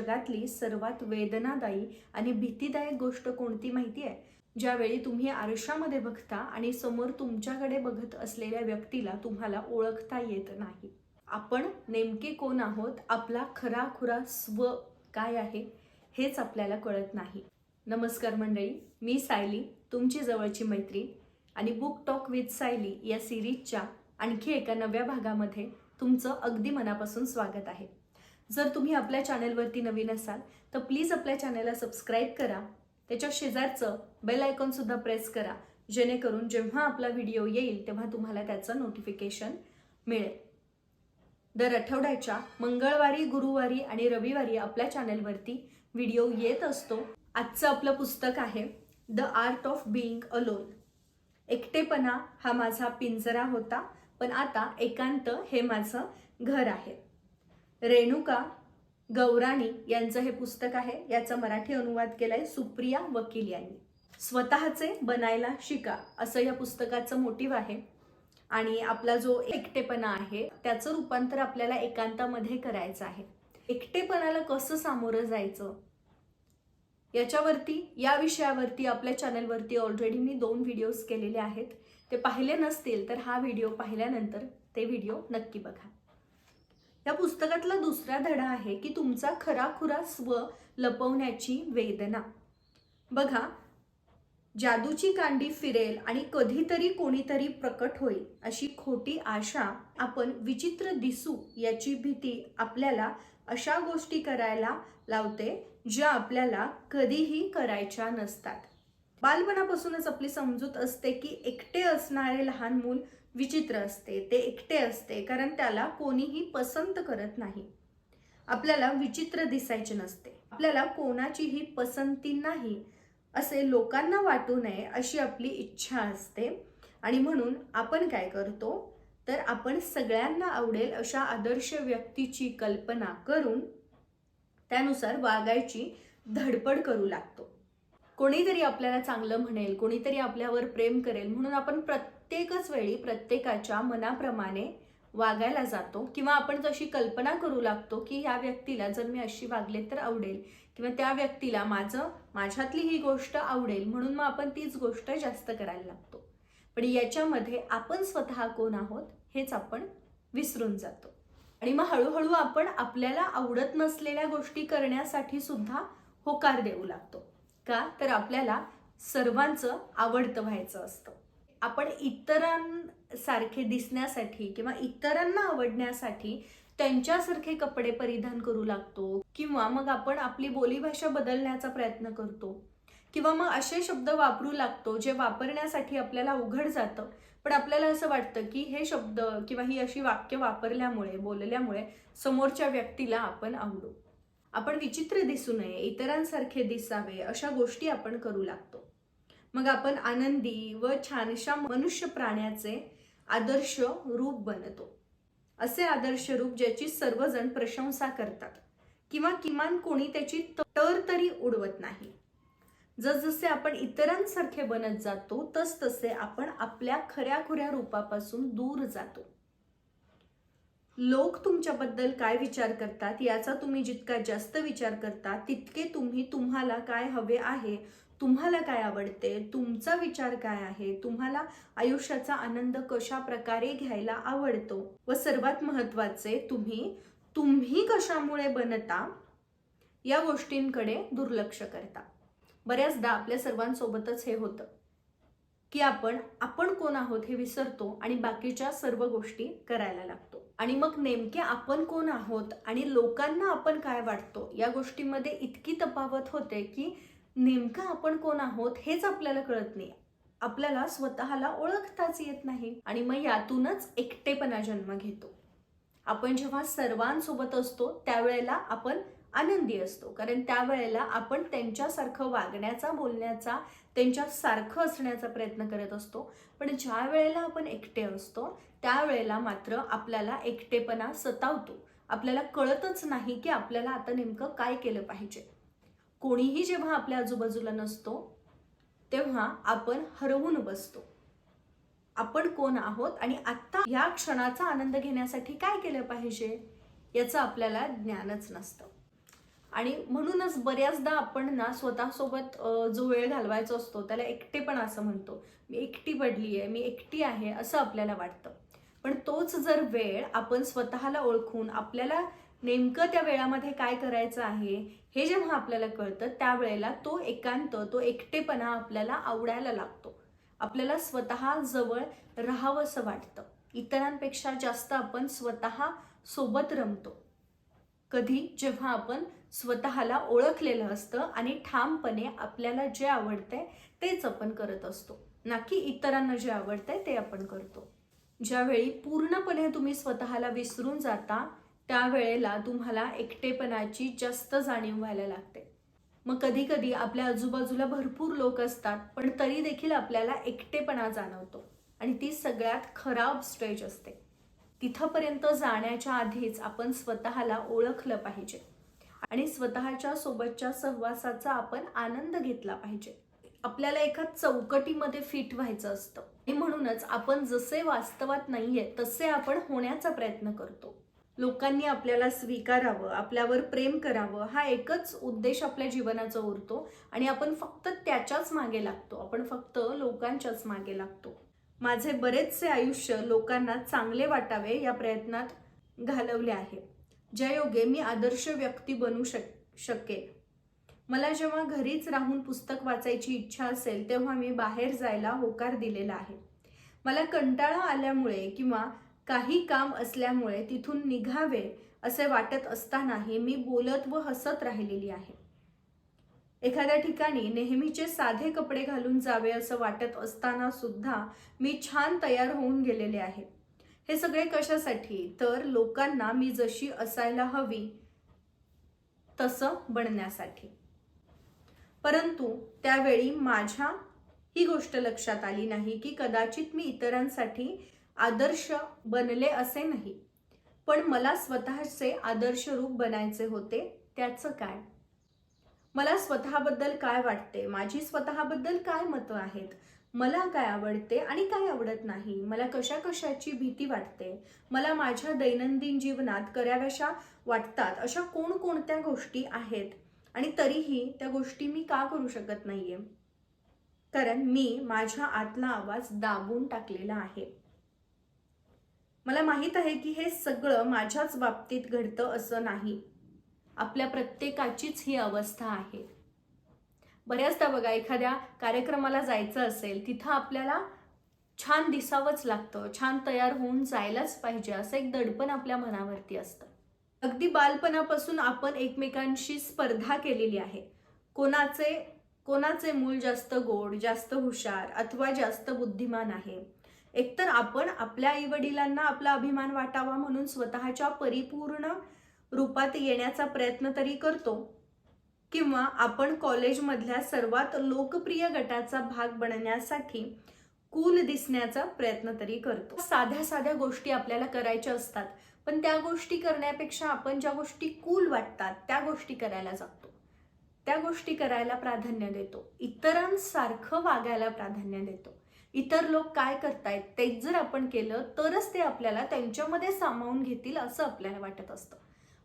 जगातली सर्वात वेदनादायी आणि भीतीदायक गोष्ट कोणती माहिती आहे? ज्यावेळी तुम्ही आरशामध्ये बघता आणि समोर तुमच्याकडे बघत असलेल्या व्यक्तीला तुम्हाला ओळखता येत नाही. आपण नेमके कोण आहोत? आपला खरा खुरा स्व काय आहे? हेच आपल्याला कळत नाही. नमस्कार मंडळी मी सायली तुमची जवळची मैत्री आणि बुक टॉक विथ सायली या सिरीजच्या आणखी एका नव्या भागामध्ये तुमचं अगदी मनापासून स्वागत आहे. जर तुम्ही आपल्या चॅनलवरती नवीन असाल तर प्लीज आपल्या चॅनलला सबस्क्राईब करा. त्याच्या शेजारचं बेल आयकॉनसुद्धा प्रेस करा जेणेकरून जेव्हा आपला व्हिडिओ येईल तेव्हा तुम्हाला त्याचं नोटिफिकेशन मिळेल. दर आठवड्याच्या मंगळवारी गुरुवारी आणि रविवारी आपल्या चॅनलवरती व्हिडिओ येत असतो. आजचं आपलं पुस्तक आहे the art of being alone. एकटेपणा हा माझा पिंजरा होता पण आता एकांत हे माझं घर आहे. रेणुका गौराणी यांचं हे पुस्तक आहे. याचा मराठी अनुवाद केलाय सुप्रिया वकील यांनी. स्वतःचे बनायला शिका असं या पुस्तकाचं मोटिव्ह आहे. आणि आपला जो एकटेपणा आहे त्याचं रूपांतर आपल्याला एकांतामध्ये करायचं आहे. एकटेपणाला कसं सामोरं जायचं? याच्यावरती या विषयावरती आपल्या चॅनलवरती ऑलरेडी मी दोन व्हिडिओज केलेले आहेत. ते पाहिले नसतील तर हा व्हिडिओ पाहिल्यानंतर ते व्हिडिओ नक्की बघा. या पुस्तकातला दुसरा धडा आहे की तुमचा खराखुरा स्व लपवण्याची वेदना. बघा जादूची कांडी फिरेल आणि कधीतरी कोणीतरी प्रकट होईल अशी खोटी आशा आपण विचित्र दिसू याची भीती आपल्याला अशा गोष्टी करायला लावते ज्या आपल्याला कधीही करायच्या नसतात. बालपणापासूनच आपली समजूत असते की एकटे असणारे लहान मूल विचित्र असते ते एकटे असते कारण त्याला कोणीही पसंत करत नाही. आपल्याला विचित्र दिसायचे नसते. आपल्याला कोणाचीही पसंती नाही असे लोकांना वाटू नये अशी आपली इच्छा असते. आणि म्हणून आपण काय करतो? तर आपण सगळ्यांना आवडेल अशा आदर्श व्यक्तीची कल्पना करून त्यानुसार वागायची धडपड करू लागतो. कोणीतरी आपल्याला चांगलं म्हणेल कोणीतरी आपल्यावर प्रेम करेल म्हणून आपण प्रत्येकच वेळी प्रत्येकाच्या मनाप्रमाणे वागायला जातो. किंवा आपण जशी कल्पना करू लागतो की ह्या व्यक्तीला जर मी अशी वागले तर आवडेल. किंवा त्या व्यक्तीला माझं माझ्यातली ही गोष्ट आवडेल म्हणून मग आपण तीच गोष्ट जास्त करायला लागतो. पण याच्यामध्ये आपण स्वतः कोण आहोत हेच आपण विसरून जातो. आणि मग हळूहळू आपण आपल्याला आवडत नसलेल्या गोष्टी करण्यासाठी सुद्धा होकार देऊ लागतो. का? तर आपल्याला सर्वांचं आवडतं व्हायचं असतं. आपण इतरांसारखे दिसण्यासाठी किंवा इतरांना आवडण्यासाठी त्यांच्यासारखे कपडे परिधान करू लागतो किंवा मग आपण आपली बोलीभाषा बदलण्याचा प्रयत्न करतो किंवा मग असे शब्द वापरू लागतो जे वापरण्यासाठी आपल्याला उघड जातं. पण आपल्याला असं वाटतं की हे शब्द किंवा ही अशी वाक्य वापरल्यामुळे बोलल्यामुळे समोरच्या व्यक्तीला आपण आवडू. आपण विचित्र दिसू नये इतरांसारखे दिसावे अशा गोष्टी आपण करू लागतो. मग आपण आनंदी व छानशा मनुष्य प्राण्याचे आदर्श रूप बनतो. असे आदर्श रूप ज्याची सर्वजण प्रशंसा करतात किंवा किमान कोणी त्याची तर तरी उडवत नाही. जसजसे आपण इतरांसारखे बनत जातो तसतसे आपण आपल्या खऱ्या खुऱ्या रूपापासून दूर जातो. लोक तुमच्याबद्दल काय विचार करतात? याचा तुम्ही जितका जास्त विचार करता तितके तुम्ही तुम्हाला काय हवे आहे? तुम्हाला काय आवडते? तुमचा विचार काय आहे? तुम्हाला आयुष्याचा आनंद कशा प्रकारे घ्यायला आवडतो? व सर्वात महत्त्वाचे तुम्ही तुम्ही कशामुळे बनता? या गोष्टींकडे दुर्लक्ष करता. बऱ्याचदा आपल्या सर्वांसोबतच हे होतं की आपण आपण कोण आहोत हे विसरतो आणि बाकीच्या सर्व गोष्टी करायला लागतो. आणि मग नेमके आपण कोण आहोत आणि लोकांना आपण काय वाटतो या गोष्टीमध्ये इतकी तफावत होते की नेमकं आपण कोण आहोत हेच आपल्याला कळत नाही. आपल्याला स्वतःला ओळखताच येत नाही आणि मग यातूनच एकटेपणा जन्म घेतो. आपण जेव्हा सर्वांसोबत असतो त्यावेळेला आपण आनंदी असतो. कारण त्यावेळेला आपण त्यांच्यासारखं वागण्याचा बोलण्याचा त्यांच्यासारखं असण्याचा प्रयत्न करत असतो. पण ज्या वेळेला आपण एकटे असतो त्यावेळेला मात्र आपल्याला एकटेपणा सतावतो. आपल्याला कळतच नाही की आपल्याला आता नेमकं काय केलं पाहिजे. कोणीही जेव्हा आपल्या आजूबाजूला नसतो तेव्हा आपण हरवून बसतो. आपण कोण आहोत आणि आत्ता या क्षणाचा आनंद घेण्यासाठी काय केलं पाहिजे याचं आपल्याला ज्ञानच नसतं. आणि म्हणूनच बऱ्याचदा आपण ना स्वतःसोबत जो वेळ घालवायचा असतो त्याला एकटेपण असं म्हणतो. मी एकटी पडली आहे मी एकटी आहे असं आपल्याला वाटतं. पण तोच जर वेळ आपण स्वतःला ओळखून आपल्याला नेमकं त्या वेळामध्ये काय करायचं आहे हे जेव्हा आपल्याला कळतं त्यावेळेला तो एकांत तो एकटेपणा आपल्याला आवडायला लागतो. आपल्याला स्वतः जवळ राहावंसं वाटतं. इतरांपेक्षा जास्त आपण स्वतः सोबत रमतो. कधी जेव्हा आपण स्वतःला ओळखलेलं असतं आणि ठामपणे आपल्याला जे आवडतंय तेच आपण करत असतो. ना की इतरांना जे आवडतंय ते आपण करतो. ज्यावेळी पूर्णपणे तुम्ही स्वतःला विसरून जाता त्यावेळेला तुम्हाला एकटेपणाची जास्त जाणीव व्हायला लागते. मग कधी कधी आपल्या आजूबाजूला भरपूर लोक असतात पण तरी देखील आपल्याला एकटेपणा जाणवतो आणि ती सगळ्यात खराब स्टेज असते. तिथंपर्यंत जाण्याच्या आधीच आपण स्वतःला ओळखलं पाहिजे. आणि स्वतःच्या सोबतच्या सहवासाचा आपण आनंद घेतला पाहिजे. आपल्याला एका चौकटीमध्ये फिट व्हायचं असतं. आणि म्हणूनच आपण जसे वास्तवात नाहीये तसे आपण होण्याचा प्रयत्न करतो. लोकांनी आपल्याला स्वीकारावं आपल्यावर प्रेम करावं हा एकच उद्देश आपल्या जीवनाचा उरतो. आणि आपण फक्त त्याच्याच मागे लागतो. आपण फक्त लोकांच्याच मागे लागतो. माझे बरेचसे आयुष्य लोकांना चांगले वाटावे या प्रयत्नात घालवले आहे. ज्या योगे मी आदर्श व्यक्ती बनू शक शके मला जेव्हा घरीच राहून पुस्तक वाचायची इच्छा असेल तेव्हा मी बाहेर जायला होकार दिलेला आहे. मला कंटाळा आल्यामुळे किंवा काही काम असल्यामुळे तिथून निघावे असे वाटत असतानाही मी बोलत व हसत राहिलेली आहे. एखाद्या ठिकाणी नेहमीचे साधे कपडे घालून जावे असं वाटत असताना सुद्धा मी छान तयार होऊन गेलेले आहे. हे सगळे कशासाठी? तर लोकांना मी जशी असायला हवी तसं बनण्यासाठी. परंतु त्यावेळी माझ्या ही गोष्ट लक्षात आली नाही की कदाचित मी इतरांसाठी आदर्श बनले असे नाही. पण मला स्वतःचे आदर्श रूप बनायचे होते त्याचं काय? मला स्वतःबद्दल काय वाटते? माझी स्वतःबद्दल काय मतं आहेत? मला काय आवडते आणि काय आवडत नाही? मला कशा कशाची भीती वाटते? मला माझ्या दैनंदिन जीवनात कराव्याशा वाटतात अशा कोणकोणत्या गोष्टी आहेत? आणि तरीही त्या गोष्टी मी का करू शकत नाहीये? कारण मी माझ्या आतला आवाज दाबून टाकलेला आहे. मला माहीत आहे की हे सगळं माझ्याच बाबतीत घडतं असं नाही. आपल्या प्रत्येकाचीच ही अवस्था आहे. बऱ्याचदा बघा एखाद्या कार्यक्रमाला जायचं असेल तिथं आपल्याला छान दिसावंच लागतं छान तयार होऊन जायलाच पाहिजे असं एक दडपण आपल्या मनावरती असतं. अगदी बालपणापासून आपण एकमेकांशी स्पर्धा केलेली आहे. कोणाचे कोणाचे मूल जास्त गोड जास्त हुशार अथवा जास्त बुद्धिमान आहे? एकतर आपण आपल्या आई वडिलांना आपला अभिमान वाटावा म्हणून स्वतःच्या परिपूर्ण रूपात येण्याचा प्रयत्न तरी करतो. किंवा आपण कॉलेजमधल्या सर्वात लोकप्रिय गटाचा भाग बनण्यासाठी कूल दिसण्याचा प्रयत्न तरी करतो. साध्या साध्या गोष्टी आपल्याला करायच्या असतात. पण त्या गोष्टी करण्यापेक्षा आपण ज्या गोष्टी कूल वाटतात त्या गोष्टी करायला जातो. त्या गोष्टी करायला प्राधान्य देतो. इतरांसारखं वागायला प्राधान्य देतो. इतर लोक काय करतायत तेच जर आपण केलं तरच ते आपल्याला त्यांच्यामध्ये सामावून घेतील असं आपल्याला वाटत असतं.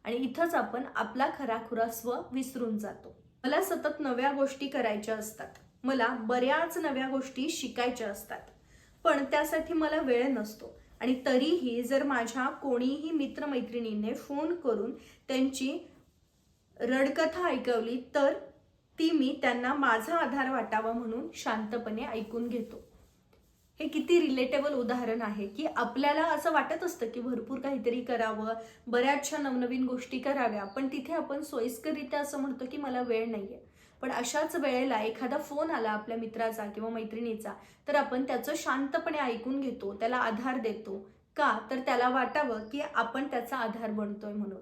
आणि इथंच आपण आपला खराखुरा स्व विसरून जातो. मला सतत नव्या गोष्टी करायच्या असतात. मला बऱ्याच नव्या गोष्टी शिकायच्या असतात. पण त्यासाठी मला वेळ नसतो. आणि तरीही जर माझ्या कोणीही मित्रमैत्रिणीने फोन करून त्यांची रडकथा ऐकवली तर ती मी त्यांना माझा आधार वाटावा म्हणून शांतपणे ऐकून घेतो. हे किती रिलेटेबल उदाहरण आहे की आपल्याला असं वाटत असतं की भरपूर काहीतरी करावं बऱ्याचशा नवनवीन गोष्टी कराव्या पण तिथे आपण सोयीस्कररित्या असं म्हणतो की मला वेळ नाहीये. पण अशाच वेळेला एखादा फोन आला आपल्या मित्राचा किंवा मैत्रिणीचा तर आपण त्याचं शांतपणे ऐकून घेतो त्याला आधार देतो. का? तर त्याला वाटावं की आपण त्याचा आधार बनतोय म्हणून.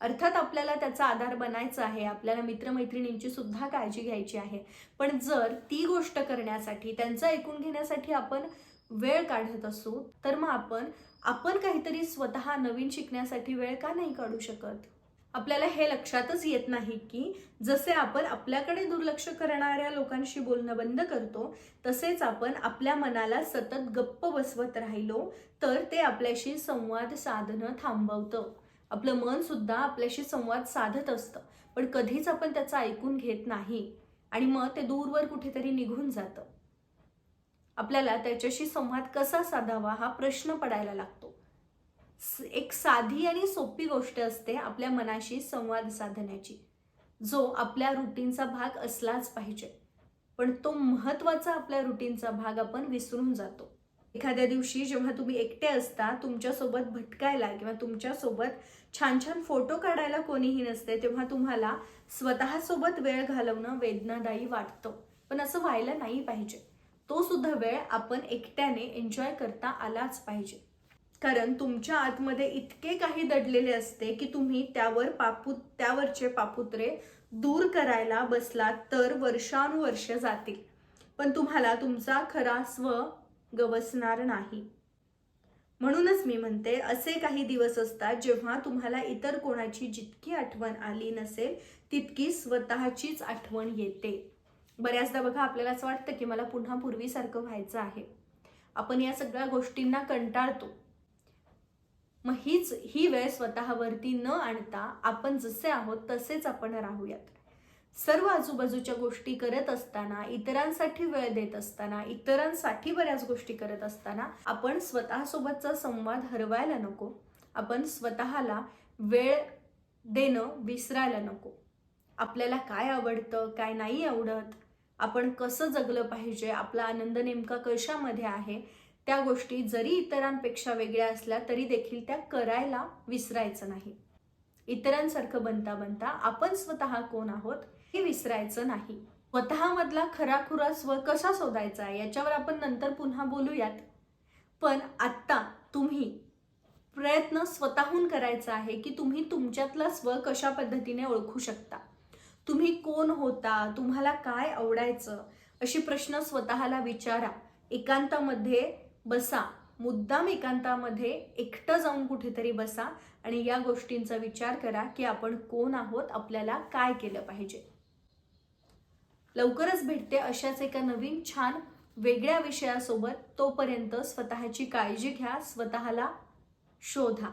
अर्थात आपल्याला त्याचा आधार बनायचा आहे आपल्याला मित्रमैत्रिणींची सुद्धा काळजी घ्यायची आहे. पण जर ती गोष्ट करण्यासाठी त्यांचं ऐकून घेण्यासाठी आपण वेळ काढत असू तर मग आपण आपण काहीतरी स्वतः नवीन शिकण्यासाठी वेळ का नाही काढू शकत? आपल्याला हे लक्षातच येत नाही की जसे आपण आपल्याकडे दुर्लक्ष करणाऱ्या लोकांशी बोलणं बंद करतो तसेच आपण आपल्या मनाला सतत गप्प बसवत राहिलो तर ते आपल्याशी संवाद साधणं थांबवतं. आपलं मन सुद्धा आपल्याशी संवाद साधत असतं. पण कधीच आपण त्याचं ऐकून घेत नाही आणि मग ते दूरवर कुठेतरी निघून जातं. आपल्याला त्याच्याशी संवाद कसा साधावा हा प्रश्न पडायला लागतो. एक साधी आणि सोपी गोष्ट असते आपल्या मनाशी संवाद साधण्याची. जो आपल्या रुटीनचा भाग असलाच पाहिजे. पण तो महत्त्वाचा आपल्या रुटीनचा भाग आपण विसरून जातो. एखाद्या दिवशी जेव्हा तुम्ही एकटे असता तुमच्यासोबत भटकायला किंवा तुमच्यासोबत छान छान फोटो काढायला कोणीही नसते तेव्हा तुम्हाला स्वतःसोबत वेळ घालवणं वेदनादायी वाटतं. पण असं व्हायला नाही पाहिजे. तो सुद्धा वेळ आपण एकट्याने एन्जॉय करता आलाच पाहिजे. कारण तुमच्या आतमध्ये इतके काही दडलेले असते की तुम्ही त्यावर पापू त्यावरचे पापुत्रे दूर करायला बसलात तर वर्षानुवर्ष जातील. पण तुम्हाला तुमचा खरा स्व गवसणार नाही. म्हणूनच मी म्हणते असे काही दिवस असतात जेव्हा तुम्हाला इतर कोणाची जितकी आठवण आली नसेल तितकी स्वतःचीच आठवण येते. बऱ्याचदा बघा आपल्याला असं वाटतं की मला पुन्हा पूर्वीसारखं व्हायचं आहे. आपण या सगळ्या गोष्टींना कंटाळतो. मग हीच ही वेळ स्वतःवरती न आणता आपण जसे आहोत तसेच आपण राहूयात. सर्व आजूबाजूच्या गोष्टी करत असताना इतरांसाठी वेळ देत असताना इतरांसाठी बऱ्याच गोष्टी करत असताना आपण स्वतःसोबतचा संवाद हरवायला नको. आपण स्वतःला वेळ देणं विसरायला नको. आपल्याला काय आवडतं काय नाही आवडत आपण कसं जगलं पाहिजे आपला आनंद नेमका कशामध्ये आहे त्या गोष्टी जरी इतरांपेक्षा वेगळ्या असल्या तरी देखील त्या करायला विसरायचं नाही. इतरांसारखं बनता बनता आपण स्वतः कोण आहोत हे विसरायचं नाही. स्वतःमधला खराखुरा स्व कसा शोधायचा याच्यावर आपण नंतर पुन्हा बोलूयात. पण आत्ता तुम्ही प्रयत्न स्वतःहून करायचा आहे की तुम्ही तुमच्यातला स्व कशा पद्धतीने ओळखू शकता? तुम्ही कोण होता? तुम्हाला काय आवडायचं? अशी प्रश्न स्वतःला विचारा. एकांतामध्ये बसा. मुद्दाम एकांतामध्ये एकटं जाऊन कुठेतरी बसा आणि या गोष्टींचा विचार करा की आपण कोण आहोत? आपल्याला काय केलं पाहिजे? लवकरच भेटते अशाच एका नवीन छान वेगळ्या विषयासोबत तोपर्यंत स्वतःची काळजी घ्या स्वतःला शोधा.